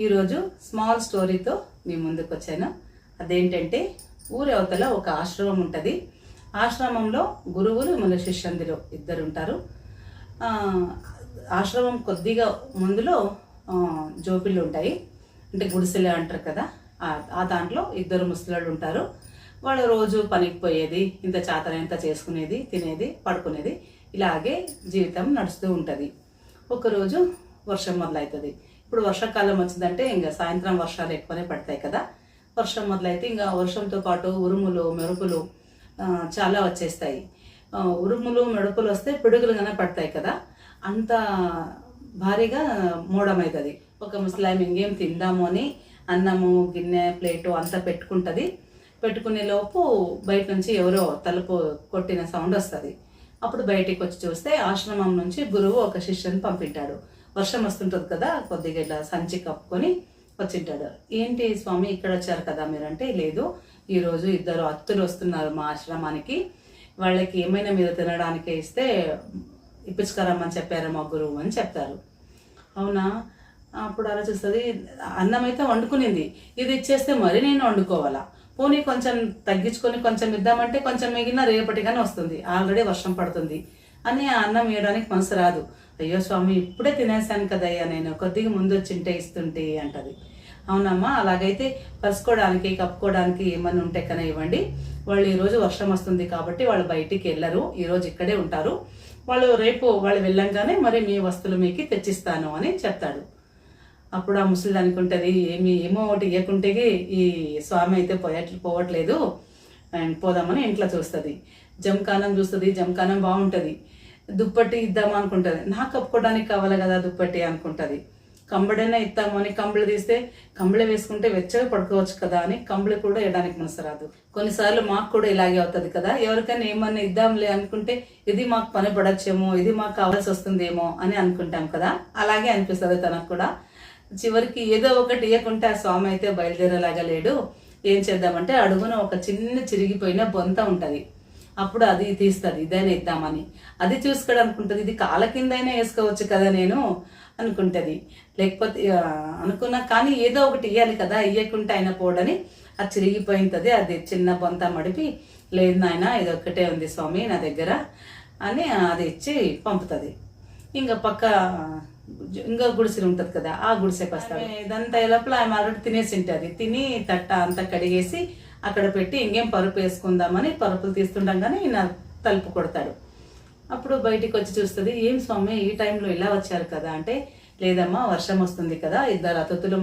ఈరోజు స్మాల్ స్టోరీతో మీ ముందుకు వచ్చాను అదేంటంటే ఊరి అవతల ఒక ఆశ్రమం ఉంటుంది. ఆశ్రమంలో గురువులు మన శిష్యందులు ఇద్దరు ఉంటారు ఆశ్రమం కొద్దిగా ముందులో జోపిళ్ళు ఉంటాయి అంటే గుడిసెలు అంటారు కదా ఆ- దాంట్లో ఇద్దరు ముసలాళ్ళు ఉంటారు వాళ్ళు రోజు పనికి పోయేది ఇంత చాతన ఇంత చేసుకునేది తినేది పడుకునేది ఇలాగే జీవితం నడుస్తూ ఉంటుంది. ఒకరోజు వర్షం మొదలవుతుంది ఇప్పుడు వర్షాకాలం వచ్చిందంటే ఇంకా సాయంత్రం వర్షాలు ఎక్కువనే పడతాయి కదా. వర్షం మొదలైతే ఇంకా వర్షంతో పాటు ఉరుములు మెరుపులు చాలా వచ్చేస్తాయి. ఉరుములు మెడుపులు వస్తే పిడుగులు కన్నా పడతాయి కదా. అంత భారీగా మూఢమవుతుంది ఒక ముసలాయి ఇంకేం తిందాము అని అన్నము గిన్నె ప్లేటు అంతా పెట్టుకుంటుంది. పెట్టుకునే లోపు బయట నుంచి ఎవరో తలుపు కొట్టిన సౌండ్ వస్తుంది. అప్పుడు బయటికి వచ్చి చూస్తే ఆశ్రమం నుంచి గురువు ఒక శిష్యుని పంపింటాడు. వర్షం వస్తుంటుంది కదా కొద్దిగా ఇట్లా సంచి కప్పుకొని వచ్చింటాడు. ఏంటి స్వామి ఇక్కడ వచ్చారు కదా మీరంటే లేదు ఈరోజు ఇద్దరు అత్తులు వస్తున్నారు మా ఆశ్రమానికి. వాళ్ళకి ఏమైనా మీరు తినడానికి ఇస్తే ఇప్పించుకోరమ్మని చెప్పారు మా గురువు అని చెప్తారు అవునా? అప్పుడు ఆలోచిస్తుంది అన్నం అయితే వండుకునింది. ఇది ఇచ్చేస్తే మరి నేను వండుకోవాలా? పోనీ కొంచెం తగ్గించుకొని కొంచెం ఇద్దామంటే కొంచెం మిగిలిన రేపటిగానే వస్తుంది. ఆల్రెడీ వర్షం పడుతుంది. అని ఆ అన్నం వేయడానికి మనసు రాదు. అయ్యో స్వామి ఇప్పుడే తినేసాను కదయ్యా నేను కొద్దిగా ముందు వచ్చింటే ఇస్తుంటే అంటది. అవునమ్మా అలాగైతే పరుచుకోవడానికి కప్పుకోవడానికి ఏమన్నా ఉంటే కన్నా ఇవ్వండి. వాళ్ళు ఈరోజు వర్షం వస్తుంది కాబట్టి వాళ్ళు బయటికి వెళ్ళరు ఈరోజు ఇక్కడే ఉంటారు. వాళ్ళు రేపు వాళ్ళు వెళ్ళంగానే మరి మీ వస్తువులు మీకు తెచ్చిస్తాను అని చెప్తాడు. అప్పుడు ఆ ముసలి అనుకుంటుంది ఏమి ఏమో ఒకటి ఇవ్వకుంటే ఈ స్వామి అయితే పోయట్ పోవట్లేదు. పోదామని ఇంట్లో చూస్తుంది. జమకానం చూస్తుంది జంకానం బాగుంటుంది. దుప్పటి ఇద్దాం అనుకుంటుంది. నాకు కప్పుకోవడానికి కావాలి కదా దుప్పటి అనుకుంటుంది. కంబడైనా ఇస్తాము అని కంబళి తీస్తే కంబళి వేసుకుంటే వెచ్చగా పడుకోవచ్చు కదా అని కంబళి కూడా వేయడానికి మనసు రాదు. కొన్నిసార్లు మాకు కూడా ఇలాగే అవుతుంది కదా. ఎవరికైనా ఏమన్నా ఇద్దాంలే అనుకుంటే ఇది మాకు పని పడచ్చేమో ఇది మాకు కావాల్సి వస్తుందేమో అని అనుకుంటాం కదా. అలాగే అనిపిస్తుంది తనకు కూడా. చివరికి ఏదో ఒకటి ఇవ్వకుంటే ఆ స్వామి అయితే బయలుదేరేలాగా లేడు. ఏం చేద్దామంటే అడుగున ఒక చిన్న చిరిగిపోయిన బొంత ఉంటుంది. అప్పుడు అది తీస్తుంది ఇదైనా ఇద్దామని. అది చూసుకోవడం అనుకుంటుంది ఇది కాళ్ళ కిందైనా వేసుకోవచ్చు కదా నేను అనుకుంటుంది. లేకపోతే అనుకున్నా కానీ ఏదో ఒకటి ఇవ్వాలి కదా ఇవ్వకుంటే అయినా పోడని అది చిరిగిపోయింది అది చిన్న బొంత మడిపి లేదు నాయన ఇది ఒక్కటే ఉంది స్వామి నా దగ్గర అని అది ఇచ్చి పంపుతుంది. ఇంకా పక్క ఇంకా గుడిసెలు ఉంటుంది కదా ఆ గుడిసెకి వస్తాడు. ఇదంతా లోపల ఆమె ఆల్రెడీ తినేసి ఉంటుంది. తిని తట్ట అంతా కడిగేసి అక్కడ పెట్టి ఇంకేం పరుపు వేసుకుందామని పరుపులు తీస్తుండగానే ఈయన తలుపు కొడతాడు. అప్పుడు బయటికి వచ్చి చూస్తుంది ఏం స్వామి ఈ టైంలో ఇలా వచ్చారు కదా అంటే లేదమ్మా వర్షం వస్తుంది కదా ఇద్దరు అతిథులు మా